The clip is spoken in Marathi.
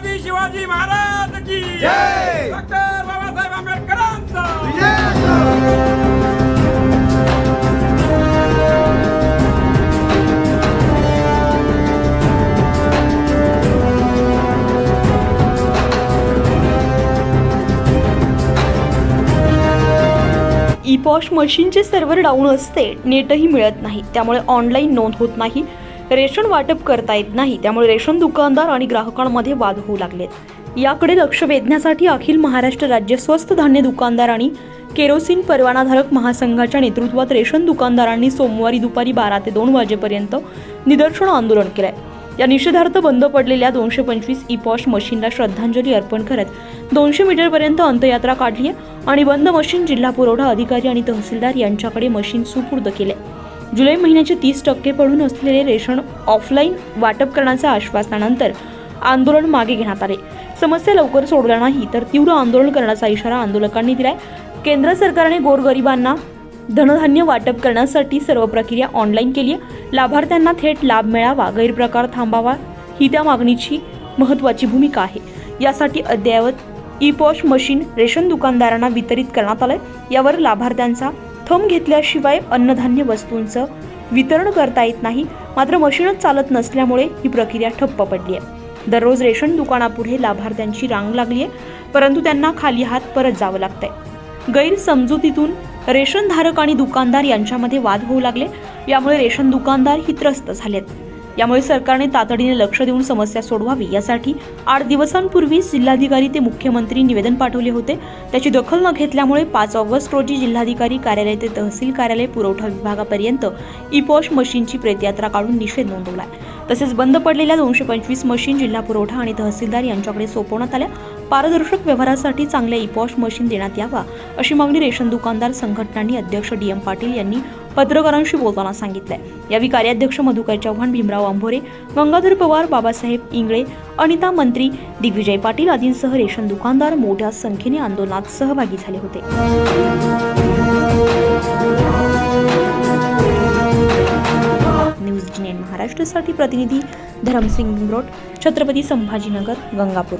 छत्रपती शिवाजी महाराज की जय. डॉक्टर बाबासाहेब आंबेडकरांचा ई पॉश मशीनचे सर्व्हर डाऊन असते नेटही मिळत नाही त्यामुळे ऑनलाईन नोंद होत नाही रेशन वाटप करता येत नाही त्यामुळे रेशन दुकानदार आणि ग्राहकांमध्ये वाद होऊ लागलेत. याकडे लक्ष वेधण्यासाठी अखिल महाराष्ट्र राज्य स्वस्त धान्य दुकानदार आणि केरोसिन परवानाधारक महासंघाच्या नेतृत्वात रेशन दुकानदारांनी सोमवारी दुपारी बारा ते दोन वाजेपर्यंत निदर्शन आंदोलन केलंय. या निषेधार्थ बंद पडलेल्या दोनशे पंचवीस इपॉश मशीनला श्रद्धांजली अर्पण करत दोनशे मीटरपर्यंत अंतयात्रा काढली आणि बंद मशीन जिल्हा पुरवठा अधिकारी आणि तहसीलदार यांच्याकडे मशीन सुपूर्द केले जुलै महिन्याचे तीस टक्के पडून असलेले रेशन ऑफलाईन वाटप करण्याच्या आश्वासनानंतर आंदोलन मागे घेण्यात आले. समस्या लवकर सोडल्या नाही तर तीव्र आंदोलन करण्याचा इशारा आंदोलकांनी दिलाय. केंद्र सरकारने गोरगरिबांना धनधान्य वाटप करण्यासाठी सर्व प्रक्रिया ऑनलाईन केली आहे लाभार्थ्यांना थेट लाभ मिळावा गैरप्रकार थांबावा ही त्या मागणीची महत्त्वाची भूमिका आहे. यासाठी अद्ययावत ई पॉश मशीन रेशन दुकानदारांना वितरित करण्यात आलंय. यावर लाभार्थ्यांचा थंब घेतल्याशिवाय अन्नधान्य वस्तूंचं वितरण करता येत नाही मात्र मशीनच चालत नसल्यामुळे ही प्रक्रिया ठप्प पडली आहे. दररोज रेशन दुकानापुढे लाभार्थ्यांची रांग लागली आहे परंतु त्यांना खाली हात परत जावं लागतंय. गैरसमजुतीतून रेशन धारक आणि दुकानदार यांच्यामध्ये वाद होऊ लागले यामुळे रेशन दुकानदार ही त्रस्त झालेत. यामुळे सरकारने तातडीने लक्ष देऊन समस्या सोडवावी. यासाठी आठ दिवसांपूर्वीच जिल्हाधिकारी ते मुख्यमंत्री निवेदन पाठवले होते. त्याची दखल न घेतल्यामुळे पाच ऑगस्ट रोजी जिल्हाधिकारी कार्यालय ते तहसील कार्यालय पुरवठा विभागापर्यंत ईपॉश मशीनची प्रेतयात्रा काढून निषेध नोंदवला तसेच बंद पडलेल्या दोनशे पंचवीस मशीन जिल्हा पुरवठा आणि तहसीलदार यांच्याकडे सोपवण्यात आल्या. पारदर्शक व्यवहारासाठी चांगल्या ईपॉश मशीन देण्यात यावा अशी मागणी रेशन दुकानदार संघटनांनी अध्यक्ष डी. एम. पाटील यांनी पत्रकारांशी बोलताना सांगितलंय. यावेळी कार्याध्यक्ष मधुकर चव्हाण भीमराव आंभोरे गंगाधर पवार बाबासाहेब इंगळे अनिता मंत्री दिग्विजय पाटील आदींसह रेशन दुकानदार मोठ्या संख्येने आंदोलनात सहभागी झाले होते. न्यूज महाराष्ट्रासाठी प्रतिनिधी धरमसिंग रोड छत्रपती संभाजीनगर गंगापूर.